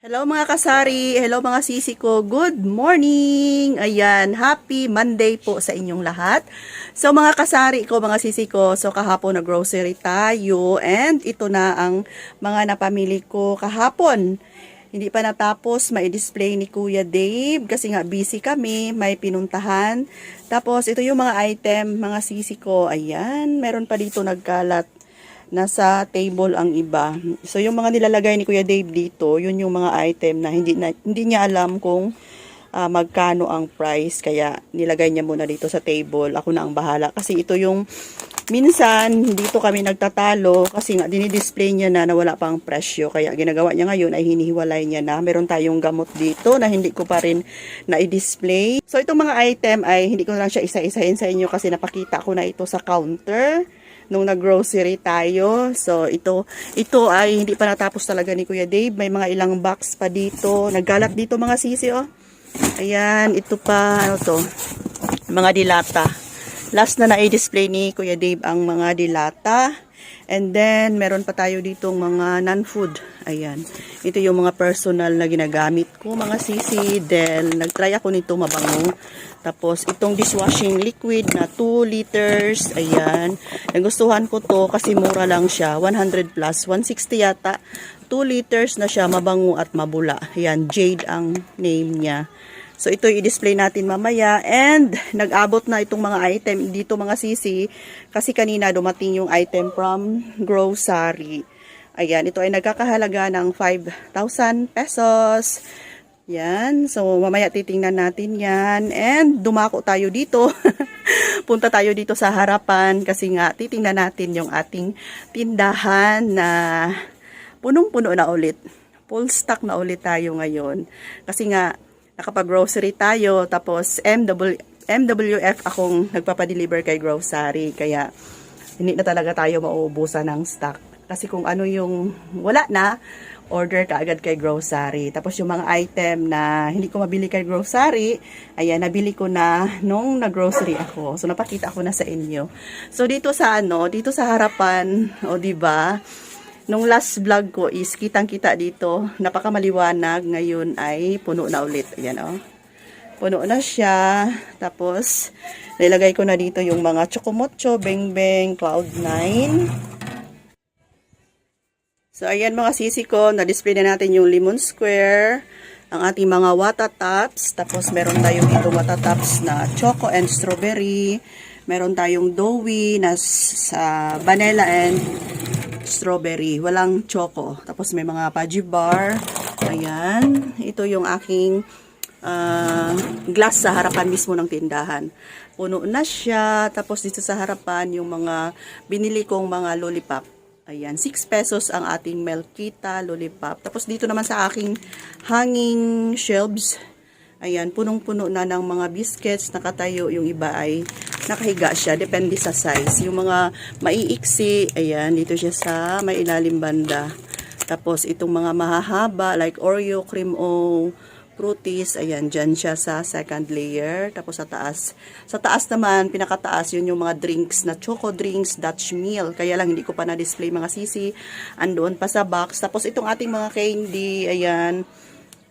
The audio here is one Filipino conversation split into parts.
Hello mga kasari, hello mga sisi ko, good morning! Ayan, happy Monday po sa inyong lahat. So mga kasari ko, mga sisi ko, so kahapon na grocery tayo and ito na ang mga napamili ko kahapon. Hindi pa natapos, may display ni Kuya Dave kasi nga busy kami, may pinuntahan. Tapos ito yung mga item, mga sisi ko, ayan, meron pa dito nagkalat nasa table ang iba. So yung mga nilalagay ni Kuya Dave dito, yun yung mga item na hindi na, hindi niya alam kung ah, magkano ang price kaya nilagay niya muna dito sa table. Ako na ang bahala kasi ito yung minsan dito kami nagtatalo kasi nga dinidisplay niya na na wala pang presyo kaya ginagawa niya ngayon ay hinihiwalay niya na meron tayong gamot dito na hindi ko pa rin na-display. So itong mga item ay hindi ko lang siya isa-isahin sa inyo kasi napakita ko na ito sa counter nung nag-grocery tayo. So, ito, ito ay hindi pa natapos talaga ni Kuya Dave. May mga ilang box pa dito. Naggalat dito mga sisi, oh. Ayan, ito pa, ano to, mga dilata. Last na na-display ni Kuya Dave ang mga dilata. And then, meron pa tayo ditong mga non-food. Ayan. Ito yung mga personal na ginagamit ko, mga sisi. Then, nag-try ako nito mabango. Tapos, itong dishwashing liquid na 2 liters. Ayan. Nagustuhan ko to kasi mura lang siya. 100 plus. 160 yata. 2 liters na siya, mabango at mabula. Ayan, Jade ang name niya. So, ito i-display natin mamaya. And, nag-abot na itong mga item dito mga sisi. Kasi kanina dumating yung item from grocery. Ayan, ito ay nagkakahalaga ng 5,000 pesos. Yan. So, mamaya titingnan natin yan. And, dumako tayo dito. Punta tayo dito sa harapan kasi nga titingnan natin yung ating tindahan na punong-puno na ulit. Full stock na ulit tayo ngayon. Kasi nga, nakapag-grocery tayo, tapos MW, MWF akong nagpapadeliver kay grocery. Kaya, hindi na talaga tayo mauubusan ng stock. Kasi kung ano yung wala na, order ka agad kay grocery. Tapos yung mga item na hindi ko mabili kay grocery, ayan, nabili ko na nung nag-grocery ako. So, napakita ko na sa inyo. So, dito sa ano, dito sa harapan, o di ba nung last vlog ko is kitang-kita dito, napakamaliwanag, ngayon ay puno na ulit. Ayan oh. Puno na siya. Tapos, nilagay ko na dito yung mga chocomocho, beng-beng, cloud9. So, ayan mga sisi ko, na-display na natin yung lemon square, ang ating mga wata tops, tapos meron tayong dito wata tops na choco and strawberry, meron tayong doughy na sa vanilla and strawberry, walang choco. Tapos may mga paji bar. Ayan, ito yung aking ah, glass sa harapan mismo ng tindahan. Puno na siya. Tapos dito sa harapan yung mga binili kong mga lollipop. Ayan, 6 pesos ang ating Melkita lollipop. Tapos dito naman sa aking hanging shelves, ayan, punong-puno na ng mga biscuits, nakatayo. Yung iba ay nakahiga siya, depende sa size. Yung mga maiiksi, ayan, dito siya sa may ilalim banda. Tapos itong mga mahahaba, like Oreo, cream o fruities, ayan, dyan siya sa second layer. Tapos sa taas, sa taas naman, pinakataas, yun yung mga drinks na choco drinks, Dutch meal. Kaya lang hindi ko pa na-display mga sisi. Andoon pa sa box. Tapos itong ating mga candy, ayan,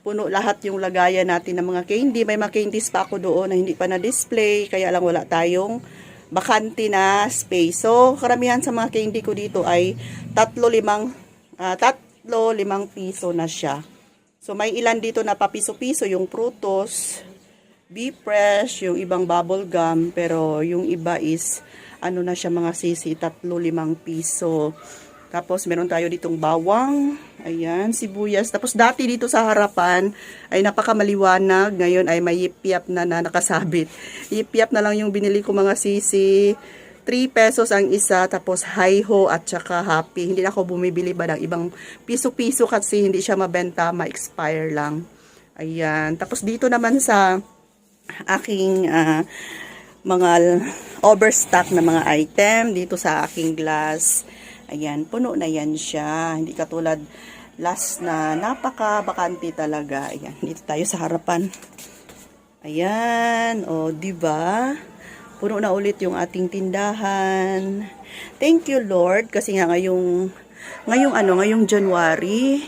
puno lahat yung lagayan natin ng mga candy. May mga candies pa ako doon na hindi pa na-display, kaya lang wala tayong bakante na space. So, karamihan sa mga candy ko dito ay tatlo, limang, ah, tatlo, limang piso na siya. So, may ilan dito na papiso-piso, yung prutos, be fresh, yung ibang bubble gum, pero yung iba is, ano na siya mga sisi, tatlo, limang piso. Tapos, meron tayo ditong bawang, ayan, sibuyas. Tapos, dati dito sa harapan, ay napakamaliwanag. Ngayon ay may yip-yap na, na nakasabit. Yip-yap na lang yung binili ko mga sisi. 3 pesos ang isa, tapos hi-ho at saka happy. Hindi na ako bumibili ba ng ibang piso-piso kasi hindi siya mabenta, ma-expire lang. Ayan. Tapos dito naman sa aking ah, mga overstock na mga item dito sa aking glass. Ayan, puno na yan siya. Hindi katulad last na napaka-bakante talaga. Ayan, dito tayo sa harapan. Ayan, o, di ba? Puno na ulit yung ating tindahan. Thank you, Lord, kasi nga ngayong, ngayong ano, ngayong January,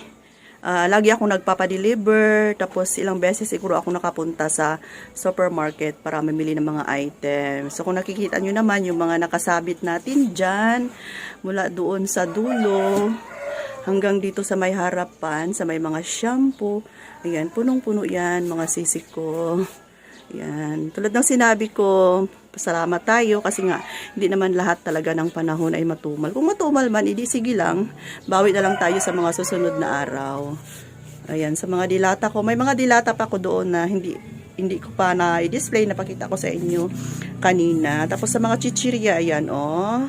Ah, lagi ako nagpapadeliver, tapos ilang beses siguro ako nakapunta sa supermarket para mamili ng mga items. So kung nakikita nyo naman yung mga nakasabit natin dyan, mula doon sa dulo, hanggang dito sa may harapan, sa may mga shampoo, ayan, punong-puno yan, mga sisik ko. Yan. Tulad ng sinabi ko, pasalamat tayo kasi nga hindi naman lahat talaga ng panahon ay matumal. Kung matumal man, edi sige lang. Bawi na lang tayo sa mga susunod na araw. Ayan, sa mga dilata ko. May mga dilata pa ko doon na hindi hindi ko pa na i-display napakita ko sa inyo kanina. Tapos sa mga chichirya, ayan, oh.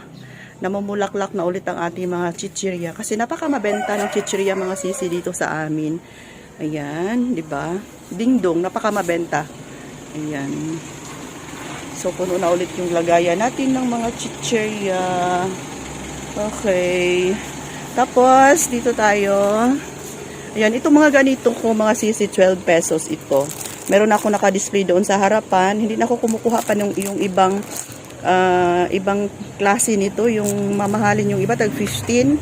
Namumulaklak na ulit ang ating mga chichirya kasi napaka mabenta ng chichirya mga sisi dito sa amin. Ayan, 'di ba? Dingdong, napaka mabenta. Ayan. So, puno na ulit yung lagayan natin ng mga chichirya. Okay. Tapos, dito tayo. Ayan, itong mga ganito ko, mga sisi, 12 pesos ito. Meron ako naka-display doon sa harapan. Hindi na ako kumukuha pa ng yung ibang ah, ibang klase nito. Yung mamahalin yung iba, tag 15.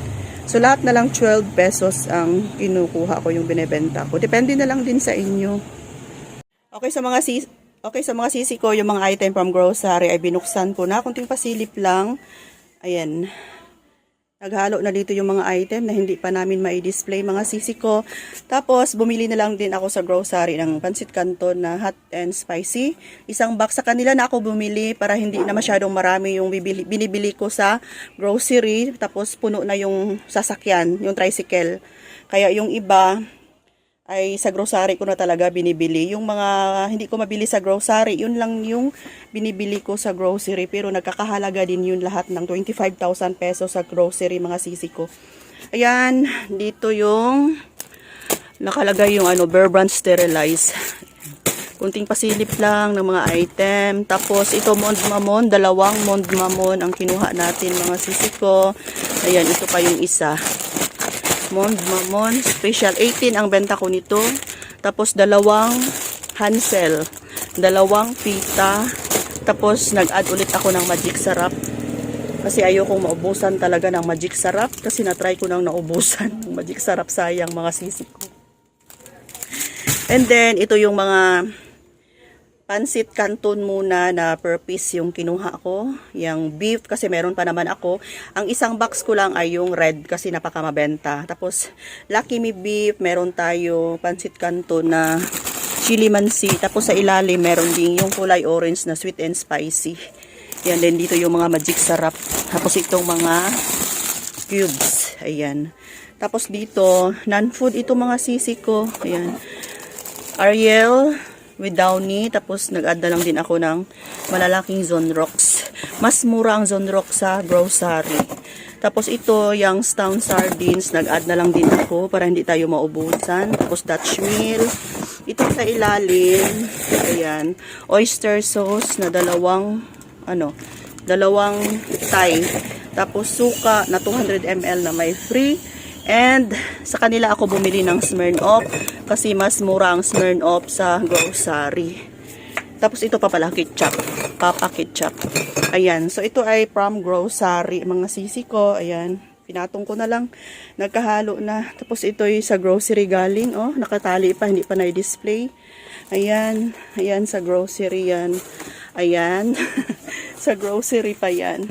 So, lahat na lang 12 pesos ang kinukuha ko yung binebenta ko. Depende na lang din sa inyo. Okay, sa mga sis Okay, sa mga sisi ko, yung mga item from grocery ay binuksan ko na. Kunting pasilip lang. Ayan. Naghalo na dito yung mga item na hindi pa namin mai-display mga sisi ko. Tapos, bumili na lang din ako sa grocery ng pansit canton na hot and spicy. Isang box sa kanila na ako bumili para hindi na masyadong marami yung bibili, binibili ko sa grocery. Tapos, puno na yung sasakyan, yung tricycle. Kaya yung iba, ay sa grocery ko na talaga binibili. Yung mga hindi ko mabili sa grocery, yun lang yung binibili ko sa grocery. Pero nagkakahalaga din yun lahat ng 25,000 pesos sa grocery mga sisi ko. Ayan, dito yung nakalagay yung ano, Bear Brand Sterilize. Kunting pasilip lang ng mga item. Tapos ito Mond Mamon, dalawang Mond Mamon ang kinuha natin mga sisi ko. Ayan, ito pa yung isa. Mond Mamon Special 18 ang benta ko nito. Tapos dalawang Hansel, dalawang pita. Tapos nag-add ulit ako ng magic sarap. Kasi ayokong maubusan talaga ng magic sarap kasi na-try ko nang naubusan ng magic sarap sayang mga sisig ko. And then ito yung mga pansit canton muna na per piece yung kinuha ko. Yung beef kasi meron pa naman ako. Ang isang box ko lang ay yung red kasi napakamabenta. Tapos Lucky Me beef, meron tayo pansit canton na chili mansi. Tapos sa ilalim meron din yung kulay orange na sweet and spicy. Yan din dito yung mga magic sarap. Tapos itong mga cubes. Ayan. Tapos dito, non-food ito mga sisi ko. Ayan. Ariel with Downy. Tapos nag-add na lang din ako ng malalaking Zone Rocks. Mas mura ang Zone Rocks sa grocery. Tapos ito, Youngstown Sardines. Nag-add na lang din ako para hindi tayo maubusan. Tapos Dutch Meal. Ito sa ilalim. Ayan. Oyster sauce na dalawang ano, dalawang Thai. Tapos suka na 200 ml na may free. And sa kanila ako bumili ng Smirnoff kasi mas mura ang Smirnoff sa grocery. Tapos ito pa pala ketchup. Papa ketchup. Ayan. So ito ay from grocery. Mga sisi ko. Ayan. Pinatong ko na lang. Nagkahalo na. Tapos ito ay sa grocery galing. Oh, nakatali pa. Hindi pa na-display. Ayan. Ayan sa grocery yan. Ayan. sa grocery pa yan.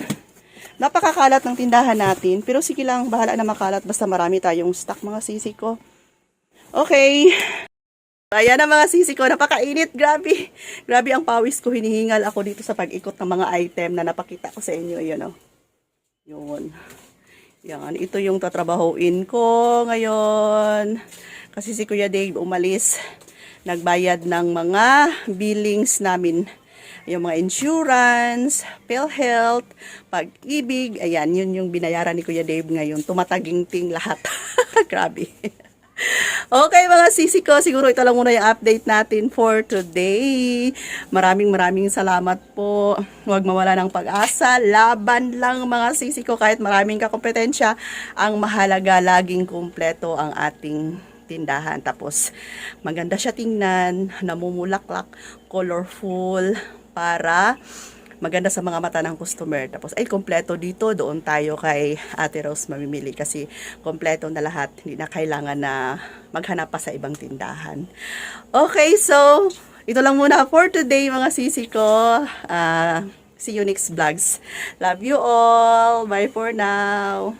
Napakakalat ng tindahan natin. Pero sige lang, bahala na makalat. Basta marami tayong stock mga sisi ko. Okay. Ayan na mga sisi ko, napakainit, grabe. Grabe ang pawis ko, hinihingal ako dito sa pag-ikot ng mga item na napakita ko sa inyo. Ayan o. Yun. Yan, ito yung tatrabahoin ko ngayon. Kasi si Kuya Dave umalis. Nagbayad ng mga billings namin. Yung mga insurance, PhilHealth, pag-ibig. Ayan, yun yung binayaran ni Kuya Dave ngayon. Tumataginting lahat. Grabe. Okay mga sisi ko, siguro ito lang muna yung update natin for today. Maraming maraming salamat po. Huwag mawala ng pag-asa. Laban lang mga sisi ko kahit maraming kakompetensya. Ang mahalaga laging kumpleto ang ating tindahan. Tapos maganda siya tingnan, namumulaklak, colorful para maganda sa mga mata ng customer. Tapos, ay, kompleto dito. Doon tayo kay Ate Rose mamimili kasi kompleto na lahat. Hindi na kailangan na maghanap pa sa ibang tindahan. Okay, so, ito lang muna for today mga sisi ko. Ah, see you next vlogs. Love you all. Bye for now.